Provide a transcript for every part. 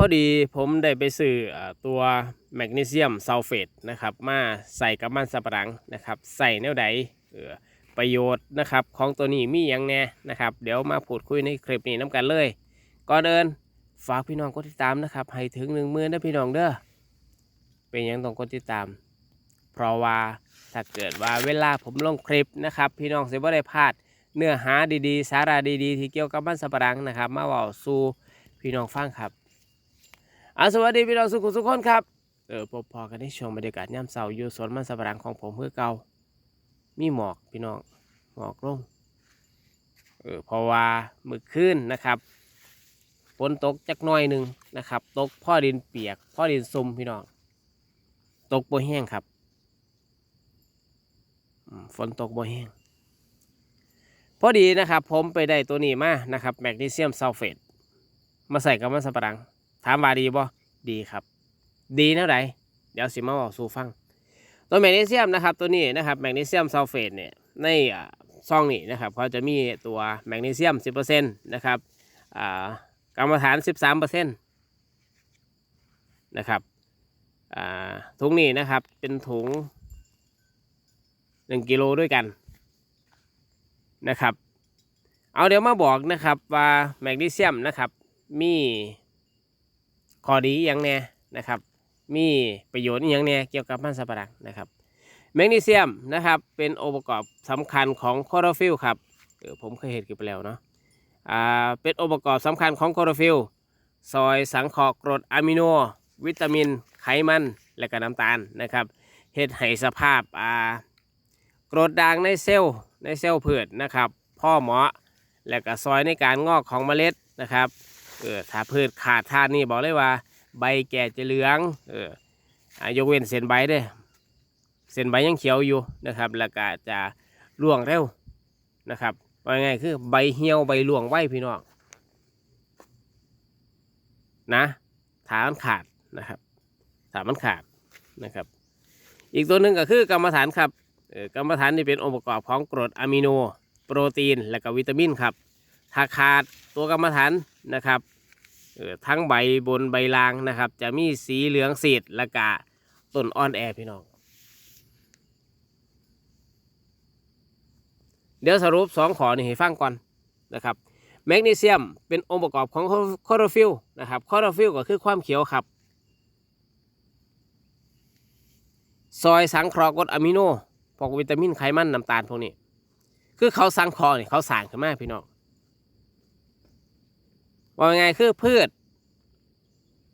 พอดีผมได้ไปซื้อตัวแมกนีเซียมซัลเฟตนะครับมาใส่กับมันสับปะหลังนะครับใส่แนวใดประโยชน์นะครับของตัวนี้มีอย่างแน่นะครับ เดี๋ยวมาพูดคุยในคลิปนี้น้กันเลยก่อนเดินฝากพี่น้องกดติดตามนะครับให้ถึงหนึ่งหมื่นนะพี่น้องเด้อเป็นยังต้องกดติดตาม เพราะว่าถ้าเกิดว่าเวลาผมลงคลิปนะครับ พี่น้องจะไม่ได้พลาดเนื้อหาดีๆ สาระดีๆ ที่เกี่ยวกับมันสับปะหลังนะครับ มาเว่าสู่พี่น้องฟังครับ อาสวัสดีพี่น้องสุขุสุขคนครับ เออพบพอกันในช่วงบรรยากาศย่ำเสาอยู่สวนมันสับปะหลังของผมเพื่อเก่ามีหมอกพี่น้องหมอกลงเออเพราะว่ามือขึ้นนะครับฝนตกจักหน่อยหนึ่งนะครับ ตกพ่อดินเปียก พ่อดินซุ่มพี่น้องตกบ่แห้งครับฝนตกบ่แห้งพอดีนะครับ ผมไปได้ตัวนี้มานะครับแมกนีเซียมซัลเฟตมาใส่กับมันสับปะหลังามว่าดีบ่ดีครับ ดีเท่าไหร่เดี๋ยวสิมาบอกสู่ฟัง ตัวแมกนีเซียมนะครับ ตัวนี้นะครับแมกนีเซียมซัลเฟตเนี่ยในซองนี้นะครับเขาจะมีตัวแมกนีเซียม 10%นะครับอ่ากรรมฐาน 13%นะครับอ่าถุงนี้นะครับเป็นถุงหนึ่งกิโลด้วยกันนะครับ เอาเดี๋ยวมาบอกนะครับว่าแมกนีเซียมนะครับมี ข้อดีอย่างแน่นะครับ มีประโยชน์อย่างแน่เกี่ยวกับมันสับปะหลังนะครับ แมกนีเซียมนะครับเป็นองค์ประกอบสำคัญของคอโรฟิลครับเออผมเคยเห็นกันไปแล้วเนาะอ่าเป็นองค์ประกอบสำคัญของคอโรฟิลซอยสังเคราะห์กรดอะมิโน วิตามิน ไขมัน และก็น้ำตาลนะครับเฮ็ดให้สภาพอ่ากรดด่างในเซลล์ในเซลล์พืชนะครับ พ่อหมาะและก็ซอยในการงอกของเมล็ดนะครับ เออถ้าพืชขาดธาตุนี่บอกเลยว่า ใบแก่จะเหลือง เอออยกเว้นเส้นใบเด้เส้นใบยังเขียวอยู่นะครับแล้วก็จะร่วงเร็วนะครับว่าไงคือใบเหี่ยวใบร่วงไวพี่น้องนะถามันขาดนะครับถามันขาดนะครับ อีกตัวหนึ่งก็คือกรรมฐานครับกรรมฐานนี่เป็นองค์ประกอบของกรดอะมิโน โปรตีน และก็วิตามินครับ ถ้าขาดตัวกรรมฐานนะครับทั้งใบบนใบล่างนะครับ จะมีสีเหลืองสีดและกะต้นอ่อนแอพี่น้อง เดี๋ยวสรุปสองขอนี่ให้ฟังก่อนนะครับแมกนีเซียมเป็นองค์ประกอบของคอโรฟิลนะครับคอโรฟิลก็คือความเขียวครับ ซอยสังเคราะห์กรดอะมิโนพวกวิตามินไขมันน้ำตาลพวกนี้ คือเขาสังเคราะห์นี่เขาสร้างขึ้นมาพี่น้อง ว่าไงคือพืช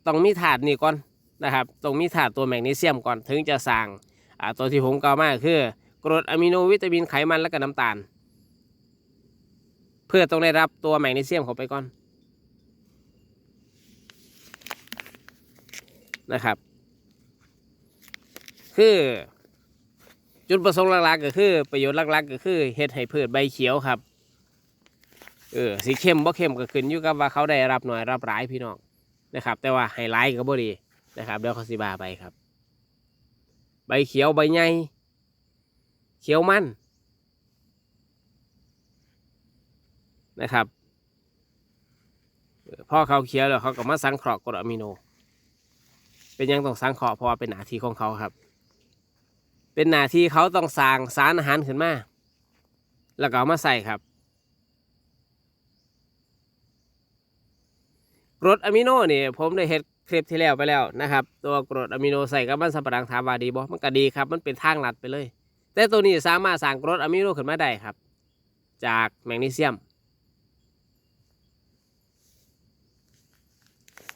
ต้องมีถาดนี่ก่อนนะครับต้องมีถาดตัวแมกนีเซียมก่อนถึงจะสร้างตัวที่ผมกล่าวมาคือกรดอะมิโนวิตามินไขมันและก็น้ำตาล เพื่อต้องได้รับตัวแมกนีเซียมเข้าไปก่อนนะครับ คือจุดประสงค์หลักๆก็คือประโยชน์หลักๆก็คือเฮ็ดให้พืชใบเขียวครับ เออสีเข้มบ่เข้มก็ขึ้นอยู่กับว่าเขาได้รับหน่อยรับหลายพี่น้องนะครับ แต่ว่าให้หลายก็บ่ดีนะครับเดี๋ยวเขาสิบาไปครับ ใบเขียวใบใหญ่เขียวมันนะครับพ่อเขาเขียวแล้วเขาก็มาสังเคราะห์กรดอะมิโน เป็นยังต้องสังเคราะห์เพราะว่าเป็นหน้าที่ของเขาครับ เป็นหน้าที่เขาต้องสร้างสารอาหารขึ้นมา แล้วก็มาใส่ครับ กรดอะมิโนนี่ผมได้เห็ดคลิปที่แล้วไปแล้วนะครับ ตัวกรดอะมิโนใส่กับมันสับปะหลังถามว่าดีบ่มันก็ดีครับมันเป็นทางลัดไปเลย แต่ตัวนี้สามารถสร้างกรดอะมิโนขึ้นมาได้ครับ จากแมกนีเซียม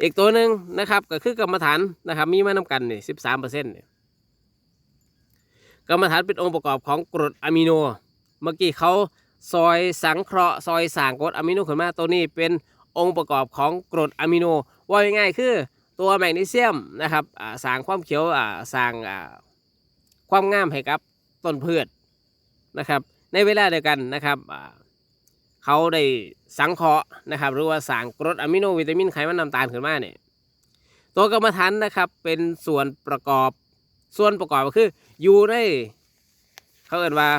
อีกตัวหนึ่งนะครับก็คือกรรมฐานนะครับ มีมานำกันนี่สิบสามเปอร์เซ็นต์กรรมฐานเป็นองค์ประกอบของกรดอะมิโน เมื่อกี้เขาซอยสังเคราะห์ซอยสร้างกรดอะมิโนขึ้นมาตัวนี้เป็น องค์ประกอบของกรดอะมิโนว่าง่ายๆคือตัวแมกนีเซียมนะครับสร้างความเขียวสร้างความงามให้กับต้นพืชนะครับ ในเวลาเดียวกันนะครับเขาได้สังเคราะห์นะครับหรือว่าสางกรดอะมิโนวิตามินไขมันน้ำตาลขึ้นมาเนี่ยตัวกรรมฐานนะครับเป็นส่วนประกอบส่วนประกอบก็คืออยู่ในเขาเอินว่า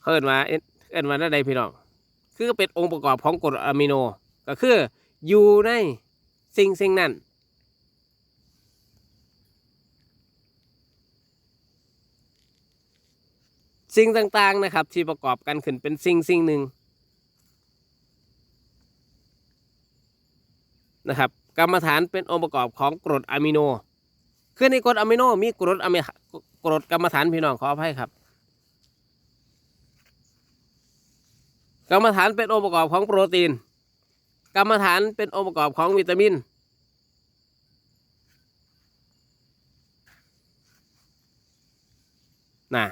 เขาเอินว่า เอิ้นเอินว่าอะไรพี่น้องคือเป็นองค์ประกอบของกรดอะมิโน ก็คืออยู่ในสิ่งสิ่งนั้นสิ่งต่างๆนะครับ ที่ประกอบกันขึ้นเป็นสิ่งสิ่งหนึ่งนะครับกรรมฐานเป็นองค์ประกอบของกรดอะมิโนคือในกรดอะมิโนมีกรดอะมิกรดกรรมฐานพี่น้องขออภัยครับ กรรมฐานเป็นองค์ประกอบของโปรตีน กรรมฐานเป็นองค์ประกอบของวิตามิน นะ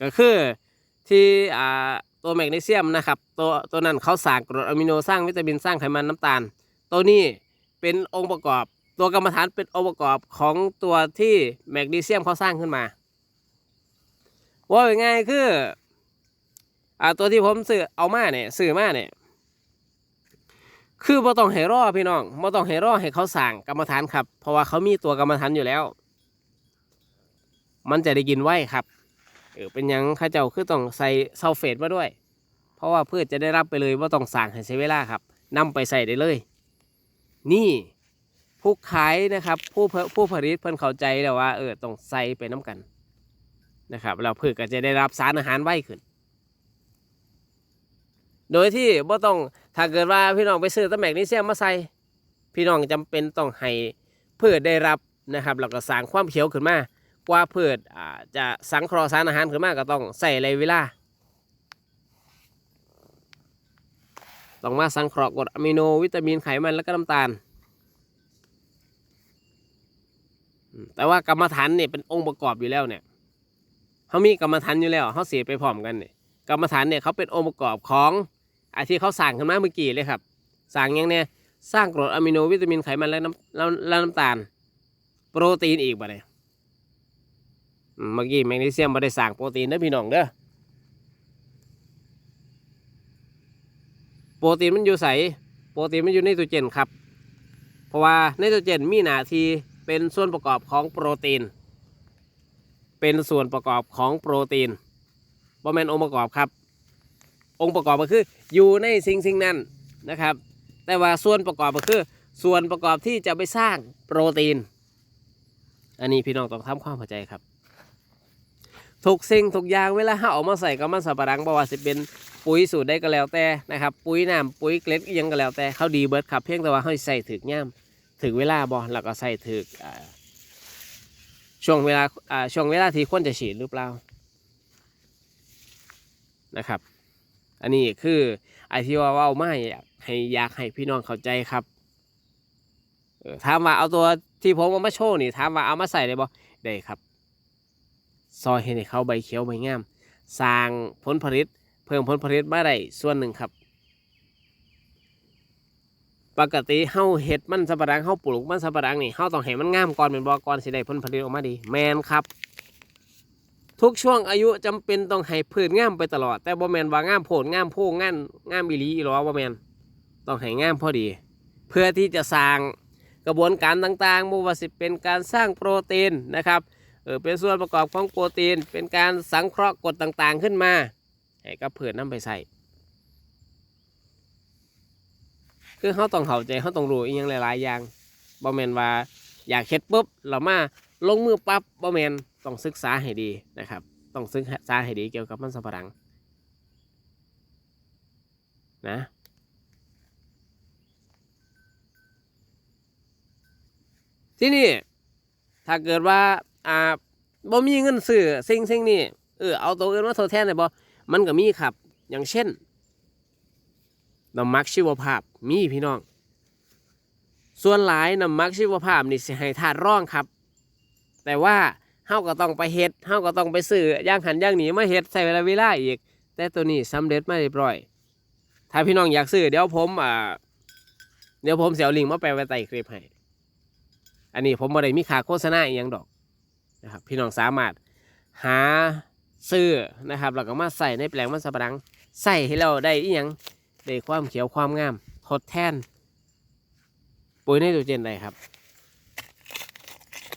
ก็คือที่อ่าตัวแมกนีเซียมนะครับตัวตัวนั้นเขาสร้างกรดอะมิโนสร้างวิตามินสร้างไขมันน้ำตาล ตัวนี้เป็นองค์ประกอบ ตัวกรรมฐานเป็นองค์ประกอบของตัวที่แมกนีเซียมเขาสร้างขึ้นมา ว่าง่ายๆคือ อ่าตัวที่ผมซื้อเอามาเนี่ยซื้อมาเนี่ยคือบ่ต้องให้รอพี่น้องบ่ต้องให้รอให้เขาสั่งกรรมฐานครับ เพราะว่าเขามีตัวกรรมฐานอยู่แล้ว มันจะได้กินไว้ครับเออเป็นยังข้าเจ้าคือต้องใส่ซัลเฟตมาด้วย เพราะว่าพืชจะได้รับไปเลยว่าต้องสั่งให้ใช้เวลาครับนำไปใส่ได้เลย นี่ผู้ขายนะครับ ผู้ผู้ผลิตเพิ่นเข้าใจแล้วว่าเออต้องใส่ไปน้ำกันนะครับแล้วพืชก็จะได้รับสารอาหารไวขึ้น โดยที่บ่ต้องถ้าเกิดว่าพี่น้องไปซื้อตะแมกนีเซียมมาใส่ พี่น้องจำเป็นต้องให้พืชได้รับนะครับแล้วก็สร้างความเขียวขึ้นมากว่าพืชอ่าจะสังเคราะห์สารอาหารขึ้นมาก็ต้องใส่ระยะเวลาต้องมาสังเคราะห์กรดอะมิโนวิตามินไขมันและก็น้ำตาล แต่ว่ากรรมฐานเนี่ยเป็นองค์ประกอบอยู่แล้วเนี่ยเขามีกรรมฐานอยู่แล้วเขาเสียไปพร้อมกันเนี่ยกรรมฐานเนี่ยเขาเป็นองค์ประกอบของ ไอาที่เขาสั่งขึ้นมาเมื่อกี้เลยครับ สั่งยังเนี่ยสร้างกรดอะมิโนวิตามินไขมันและน้ำและและน้ำตาล โปรตีนอีกบ่เนี่ยเมื่อกี้แมกนีเซียมม่ได้สั่งโปรตีนนะพี่น้องเด้อโปรตีนมันอยู่ใสโปรตีนมันอยู่ในตัวเจนครับ เพราะว่าในตัวเจนมีหน้าที่เป็นส่วนประกอบของโปรตีน เป็นส่วนประกอบของโปรตีนบอแมนองค์ประกอบครับ องค์ประกอบก็คืออยู่ในสิ่งสิ่งนั้นนะครับ แต่ว่าส่วนประกอบก็คือ ส่วนประกอบที่จะไปสร้างโปรตีน อันนี้พี่น้องต้องทำความเข้าใจครับทุกสิ่งทุกอย่างเวลาเราเอามาใส่กับมันสับปะรังบ่ว่าสิเป็นปุ๋ยสูตรได้ก็แล้วแต่นะครับ ปุ๋ยน้ำปุ๋ยเกล็ดยังก็แล้วแต่เขาดีเบิดครับเพียงแต่ว่าเขาใส่ถึกย่ำถึงเวลาบ่แล้วก็ใส่ถึกช่วงเวลาอ่าช่วงเวลาที่ควรจะฉีดหรือเปล่านะครับ อันนี้คือไอที่ว่าเว่าไม่อยากให้อยากให้พี่น้องเข้าใจครับถามว่าเอาตัวที่ผมเอามาโชว์นี่ถามว่าเอามาใส่ได้บ่ได้ครับ ซอยให้เขาใบเขียวใบงามสร้างผลผลิต เพิ่มผลผลิตมาได้ส่วนหนึ่งครับ ปกติเฮาเห็ดมันสับปะรังเฮาปลูกมันสับปะรังนี่เฮาต้องให้มันงามก่อนเป็นบ่ก่อนสิได้ผลผลิตออกมาดี แมนครับ ทุกช่วงอายุจำเป็นต้องให้พืชงามไปตลอด แต่บ่แมนว่างามโพดงามโพงงามงามอีหลีอีหรอบ่แมนต้องให้งามพอดี เพื่อที่จะสร้างกระบวนการต่างๆไม่ว่าสิเป็นการสร้างโปรตีนนะครับเออเป็นส่วนประกอบของโปรตีน เป็นการสังเคราะห์กรดต่างๆขึ้นมาให้กับเพื่อนนำไปใส่คือเขาต้องเข้าใจเขาต้องรู้อีกอย่างหลายๆอย่างบ่แมนว่าอยากเฮ็ดปุ๊บเรามาลงมือปั๊บบ่แมน ต้องศึกษาให้ดีนะครับ ต้องศึกษาให้ดีเกี่ยวกับมันสำปะหลังนะที่นี่ถ้าเกิดว่าอ่าบ่มีเงินซื้อสิ่งสิ่งนี้เออเอาตัวอื่นมาทดแทนได้บ่มันก็มีครับ อย่างเช่นน้ำมักชีวภาพมีพี่น้อง ส่วนหลายน้ำมักชีวภาพนี่สิให้ธาตุร่องครับ แต่ว่า เฮาก็ต้องไปเฮ็ดเฮาก็ต้องไปซื้อย่างหันย่างหนีมาเฮ็ดใช้เวลาเวลาอีก แต่ตัวนี้สำเร็จมาเรียบร้อย ถ้าพี่น้องอยากซื้อเดี๋ยวผมอ่าเดี๋ยวผมเสียวลิงมาแปะไว้ใต้คลิปให้ อันนี้ผมบ่ได้มีค่าโฆษณาอีหยังดอกนะครับพี่น้องสามารถหาซื้อนะครับแล้วก็มาใส่ในแปลงมันสับปะรังใส่ให้เราได้อีหยังได้ความเขียวความงามทดแทนปุ๋ยไนโตรเจนได้ครับ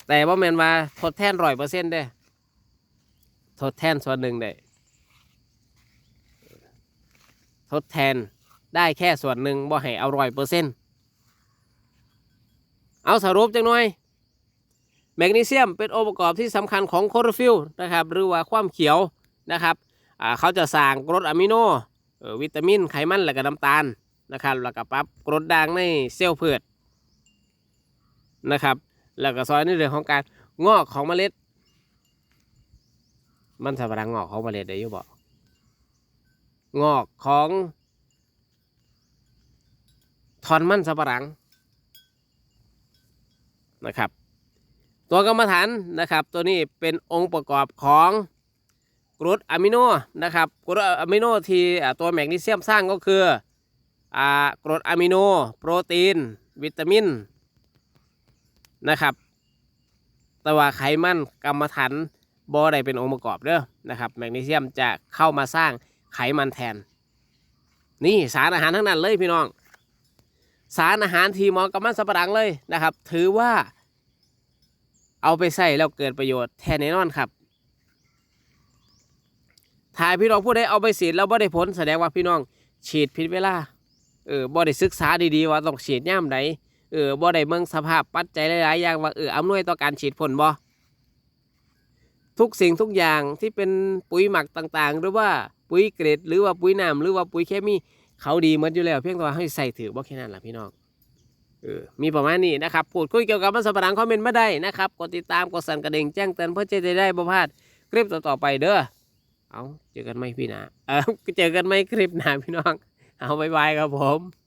แต่ว่าแมนว่าทดแทนร้อยเปอร์เซ็นต์ได้ทดแทนส่วนหนึ่งได้ทดแทนได้แค่ส่วนหนึ่งบ่ให้เอาร้อยเปอร์เซ็นต์เอาสรุปจังหน่อยแมกนีเซียมเป็นองค์ประกอบที่สำคัญของโคโรฟิลนะครับหรือว่าความเขียวนะครับเขาจะสร้างกรดอะมิโนออวิตามินไขมันและก็น้ำตาลนะครับแล้วก็ปรับกรดด่างในเซลล์พืชนะครับ แล้วก็ซอยในเรื่องของการงอกของเมล็ด มันสับปะรังงอกของเมล็ดได้ยุบอกงอกของทอนมันสับปะรังนะครับ ตัวกรรมฐานนะครับ ตัวนี้เป็นองค์ประกอบของกรดอะมิโนนะครับกรดอะมิโนที่ตัวแมกนีเซียมสร้างก็คืออกรดอะมิโน โปรตีน วิตามิน นะครับ แต่ว่าไขมันกรรมฐานบอได้เป็นองค์ประกอบเด้อนะครับ แมกนีเซียมจะเข้ามาสร้างไขมันแทน นี่สารอาหารทั้งนั้นเลยพี่น้อง สารอาหารที่เหมาะกับมันสับปะหลังเลยนะครับ ถือว่า เอาไปใส่แล้วเกิดประโยชน์แทนแน่นอนครับถ่ายพี่น้องผู้ใดเอาไปฉีดแล้วบ่ได้ผลแสดงว่าพี่น้องฉีดผิดเวลา เออบ่ได้ศึกษาดีๆว่าต้องฉีดย่ามใด เออบ่ได้เมืองสภาพปัจจัยหลายๆอย่างว่าเอออำนวยต่อการฉีดผลบ่ทุกสิ่งทุกอย่างที่เป็นปุ๋ยหมักต่างๆ หรือว่าปุ๋ยเกรดหรือว่าปุ๋ยน้ำหรือว่าปุ๋ยเคมีเขาดีเหมดอนอยู่แล้ว เพียงแต่ว่าให้ใส่ถือบ่แค่นั้นล่ะพี่น้องเออมีประมาณนี้นะครับพูดคุยเกี่ยวกับมันสปะหลังคอมเมนต์มาได้นะครับกดติดตามกดสั่นกระดิ่งแจ้งเตือนเพื่อจะได้บ่พลาดคลิปต่อๆไปเด้อเอาเจอกันไหมพี่นะเออเจอกันไหมคลิปหนาพี่น้อง เอาบายบายครับผม